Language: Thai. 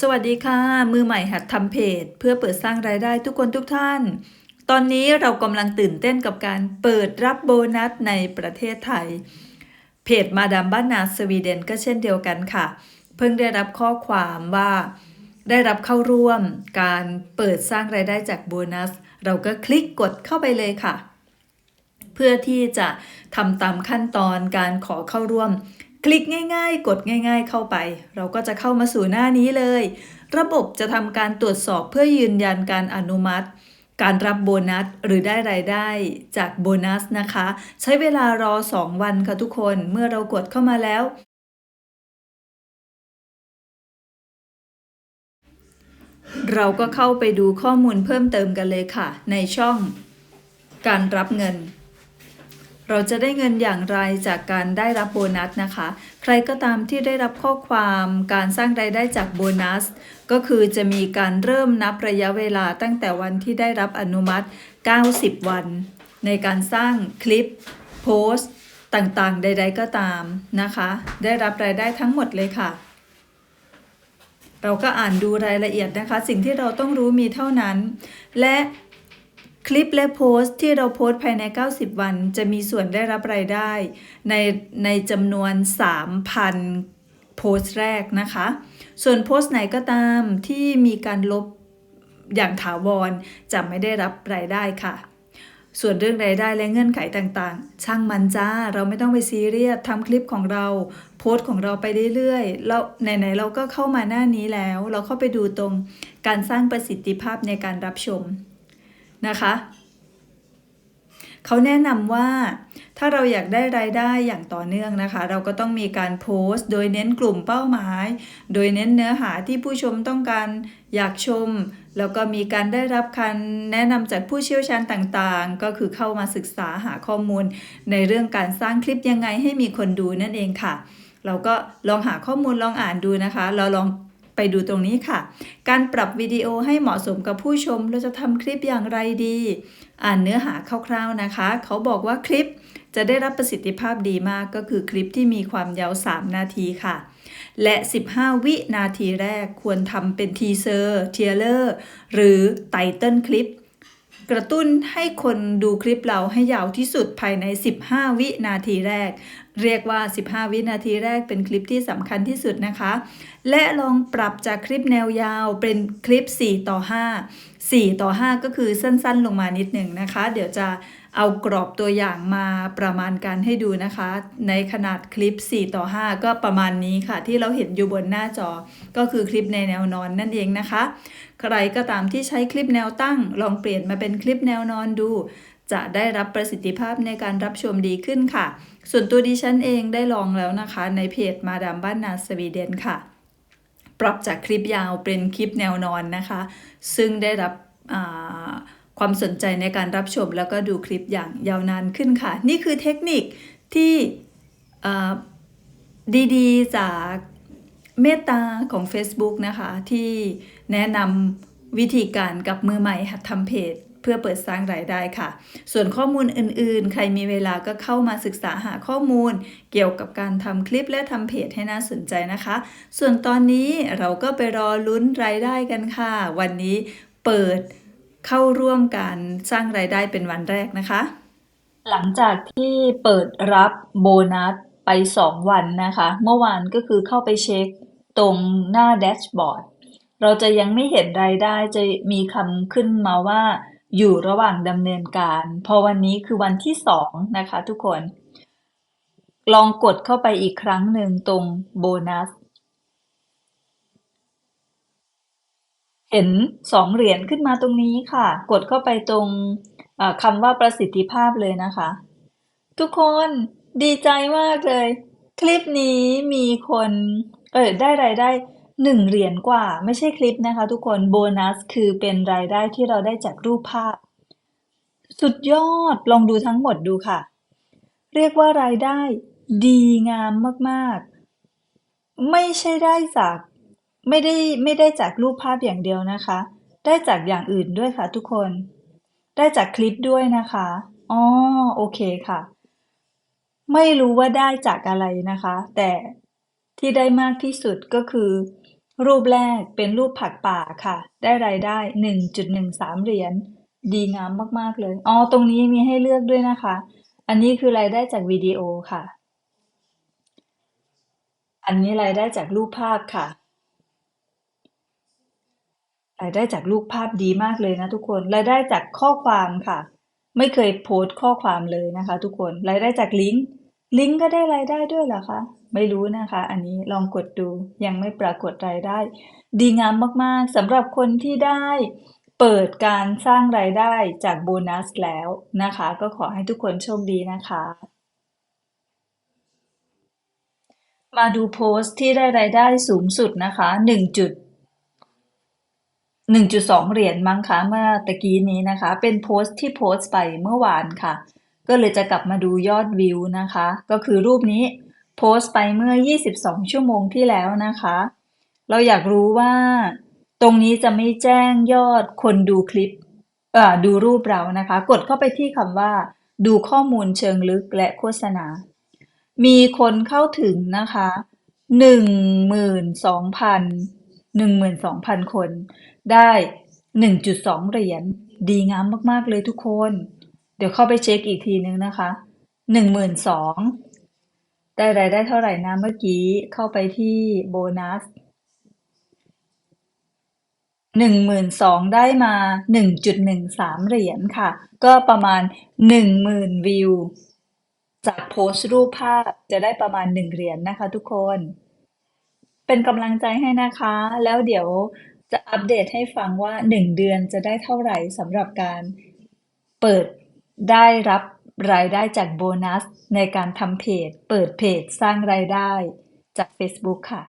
สวัสดีค่ะ มือใหม่หัดทำเพจ เพื่อเปิดสร้างรายได้ทุกคนทุกท่าน ตอนนี้เรากำลังตื่นเต้นกับการเปิดรับโบนัสในประเทศไทย เพจมาดามบ้านนาสวีเดนก็เช่นเดียวกันค่ะ เพิ่งได้รับข้อความว่า ได้รับเข้าร่วมการเปิดสร้างรายได้จากโบนัส เราก็คลิกกดเข้าไปเลยค่ะ เพื่อที่จะทำตามขั้นตอนการขอเข้าร่วม คลิกง่ายๆ กดง่ายๆ เข้าไป เราก็จะเข้ามาสู่หน้านี้เลย ระบบจะทำการตรวจสอบเพื่อยืนยันการอนุมัติ การรับโบนัสหรือได้รายได้จากโบนัสนะคะ ใช้เวลารอ 2 วันค่ะทุกคนเมื่อเรากดเข้ามาแล้วเราก็เข้าไปดูข้อมูลเพิ่มเติมกันเลยค่ะ ในช่องการรับเงิน เราจะได้เงินอย่างไรจากการได้รับโบนัสนะคะ ใครก็ตามที่ได้รับข้อความการสร้างรายได้จากโบนัส ก็คือจะมีการเริ่มนับระยะเวลาตั้งแต่วันที่ได้รับอนุมัติ 90 วัน ในการสร้างคลิป โพสต์ ต่างๆ ใด ๆ ก็ตามนะคะ ได้รับรายได้ทั้งหมดเลยค่ะ เราก็อ่านดูรายละเอียดนะคะ สิ่งที่เราต้องรู้มีเท่านั้น และ คลิปและโพสต์ที่เราโพสต์ภายใน 90 วัน จะมีส่วนได้รับรายได้ ในในจำนวน 3,000 โพสต์แรกนะคะ ส่วนโพสต์ไหนก็ตามที่มีการลบอย่างถาวรจะไม่ได้รับรายได้ค่ะ ส่วนเรื่องรายได้และเงื่อนไขต่างๆ ช่างมันจ้า เราไม่ต้องไปซีเรียสทำคลิปของเรา โพสต์ของเราไปเรื่อยๆแล้วไหนๆเราก็เข้ามาหน้านี้แล้ว เราเข้าไปดูตรงการสร้างประสิทธิภาพในการรับชม นะคะเขาแนะนำว่าถ้าเราอยากได้รายได้อย่างต่อเนื่องนะคะ เราก็ต้องมีการโพสต์ โดยเน้นกลุ่มเป้าหมาย โดยเน้นเนื้อหาที่ผู้ชมต้องการอยากชม แล้วก็มีการได้รับคำแนะนำจากผู้เชี่ยวชาญต่างๆ ก็คือเข้ามาศึกษาหาข้อมูล ในเรื่องการสร้างคลิปยังไงให้มีคนดูนั่นเองค่ะ เราก็ลองหาข้อมูลลองอ่านดูนะคะ เราลอง ไปดูตรงนี้ค่ะ การปรับวิดีโอให้เหมาะสมกับผู้ชม เราจะทำคลิปอย่างไรดี อ่านเนื้อหาคร่าวๆนะคะ เขาบอกว่าคลิปจะได้รับประสิทธิภาพดีมากก็คือคลิปที่มีความยาว 3 นาทีค่ะ และ 15 วินาทีแรกควรทำเป็นทีเซอร์เทียเลอร์หรือไตเติลคลิป กระตุ้นให้คนดูคลิปเราให้ยาวที่สุดภายใน 15 วินาทีแรก เรียกว่า 15 วินาทีแรกเป็นคลิปที่สำคัญที่สุดนะคะ และลองปรับจากคลิปแนวยาวเป็นคลิป 4 ต่อ 5 4 ต่อ 5 ก็คือสั้นๆ ลงมานิดหนึ่งนะคะ เดี๋ยวจะเอากรอบตัวอย่างมาประมาณการให้ดูนะคะ ในขนาดคลิป 4 ต่อ 5 ก็ประมาณนี้ค่ะ ที่เราเห็นอยู่บนหน้าจอ ก็คือคลิปในแนวนอนนั่นเองนะคะ ใครก็ตามที่ใช้คลิปแนวตั้ง ลองเปลี่ยนมาเป็นคลิปแนวนอนดู จะได้รับประสิทธิภาพในการรับชมดีขึ้นค่ะ ส่วนตัวดิฉันเองได้ลองแล้วนะคะ ในเพจมาดามบ้านนาสวีเดนค่ะ ปรับจากคลิปยาวเป็นคลิปแนวนอนนะคะ ซึ่งได้รับความสนใจในการรับชมแล้วก็ดูคลิปอย่างยาวนานขึ้นค่ะ นี่คือเทคนิคที่ดีๆ จากเมตตาของ Facebook นะคะ ที่แนะนำวิธีการกับมือใหม่หัดทำเพจ พื่อเปิดสร้างรายได้ค่ะ ส่วนข้อมูลอื่นๆ ใครมีเวลาก็เข้ามาศึกษาหาข้อมูล เกี่ยวกับการทำคลิปและทำเพจให้น่าสนใจนะคะ ส่วนตอนนี้เราก็ไปรอลุ้นรายได้กันค่ะ วันนี้เปิดเข้าร่วมการสร้างรายได้เป็นวันแรกนะคะ หลังจากที่เปิดรับโบนัสไป 2 วันนะคะ เมื่อวานก็คือเข้าไปเช็คตรงหน้าแดชบอร์ดเราจะยังไม่เห็นรายได้จะมีคำขึ้นมาว่า อยู่ระหว่างดำเนินการ พอวันนี้คือวันที่2นะคะทุกคน ลองกดเข้าไปอีกครั้งหนึ่งตรงโบนัส เห็นสองเหรียญขึ้นมาตรงนี้ค่ะ กดเข้าไปตรงคำว่าประสิทธิภาพเลยนะคะ ทุกคนดีใจมากเลย คลิปนี้มีคน เออได้รายได้ หนึ่งเหรียญกว่า ไม่ใช่คลิปนะคะทุกคนโบนัสคือเป็นรายได้ที่เราได้จากรูปภาพ สุดยอดลองดูทั้งหมดดูค่ะ เรียกว่ารายได้ดีงามมากๆ ไม่ใช่ได้จากไม่ได้ไม่ได้จากรูปภาพอย่างเดียวนะคะ ได้จากอย่างอื่นด้วยค่ะทุกคน ได้จากคลิปด้วยนะคะอ๋อโอเคค่ะ ไม่รู้ว่าได้จากอะไรนะคะ แต่ที่ได้มากที่สุดก็คือ รูปแรกเป็นรูปผักป่าค่ะ ได้รายได้ 1.13 เหรียญ ดีงามมาก ๆ เลย อ๋อ ตรงนี้มีให้เลือกด้วยนะคะ อันนี้คือรายได้จากวิดีโอค่ะ อันนี้รายได้จากรูปภาพค่ะ รายได้จากรูปภาพดีมากเลยนะทุกคน รายได้จากข้อความค่ะ ไม่เคยโพสต์ข้อความเลยนะคะ ทุกคน รายได้จากลิงก์ ลิงก์ก็ได้รายได้ด้วยเหรอคะ ไม่รู้นะคะ อันนี้ลองกดดูยังไม่ปรากฏรายได้ ดีงามมากๆสำหรับคนที่ได้เปิดการสร้างรายได้จากโบนัสแล้วนะคะ ก็ขอให้ทุกคนโชคดีนะคะ มาดูโพสต์ที่ได้รายได้สูงสุดนะคะ1จุด1.2 เหรียญมั้งคะเมื่อตะกี้นี้นะคะ เป็นโพสต์ที่โพสต์ไปเมื่อวานค่ะ ก็เลยจะกลับมาดูยอดวิวนะคะ ก็คือรูปนี้ โพสต์ไปเมื่อ 22 ชั่วโมงที่แล้วนะคะ เราอยากรู้ว่า ตรงนี้จะไม่แจ้งยอดคนดูคลิปเอ่อดูรูปเรานะคะ กดเข้าไปที่คำว่า ดูข้อมูลเชิงลึกและโฆษณา มีคนเข้าถึงนะคะหนึ่งหมื่นสองพันหนึ่งหมื่นสองพันคน ได้หนึ่งจุดสองเหรียญ ดีงามมาก ๆ เลยทุกคน เดี๋ยวเข้าไปเช็คอีกทีนึงนะคะหนึ่งหมื่นสอง ได้รายได้เท่าไหร่นะเมื่อกี้ เข้าไปที่โบนัสหนึ่งหมื่นสองได้มาหนึ่งจุดหนึ่งสามเหรียญค่ะ ก็ประมาณหนึ่งหมื่นวิว จากโพสต์รูปภาพจะได้ประมาณหนึ่งเหรียญนะคะทุกคน เป็นกำลังใจให้นะคะ แล้วเดี๋ยวจะอัปเดตให้ฟังว่าหนึ่งเดือนจะได้เท่าไหร่สำหรับการเปิดได้รับ รายได้จากโบนัสในการทำเพจ เปิดเพจสร้างรายได้จาก Facebook ค่ะ